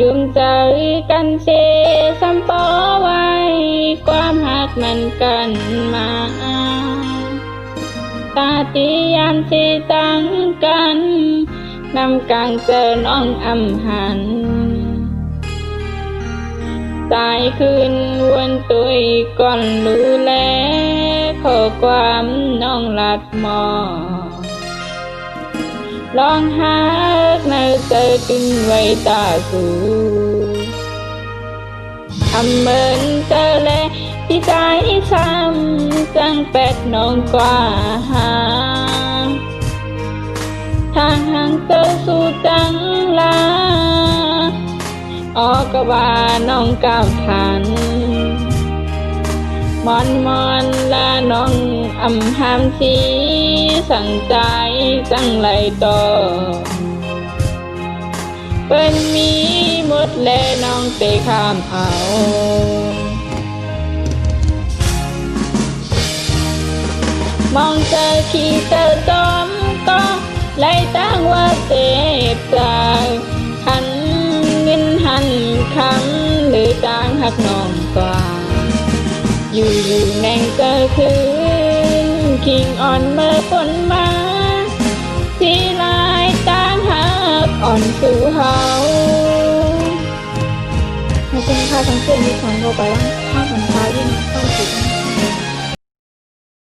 ยุ่มใจกันเสสัมปอไว้ ความหักมันกันมา ตาตียามสิตั้งกันนำกลางเจอน้องอำหันตายคืนวันตุยก่อนรู้แลขอความน้องหลัดหมอ ลองหาในใจตึงไว้ตาสูอำเหมินเจอแลที่ใจซ้ำจังเป็ดน้องกว่าหาทางห่างเจอสู่จังลาออกกว่าน้องก้าวทัน มอนมอนลาน้องอำหามสีสั่งใจจังไหลต่อเปิ้นมีหมดแลน้องเตะข้ามเอามองเจอขี่เจอจอมก็ไล่ตั้งว่าเจ็บจากหันเงินหันคำหรือจางหักน้อง อยู่อยู่แมงเจอคืนคิงอ่อนเมื่อฝนมาสีลายตางหักอ่อนสู่เฮาไม่เป็นข้าทั้งเพื่อนที่ฟังเราไปว่าข้าวมันฟ้ายิ่ง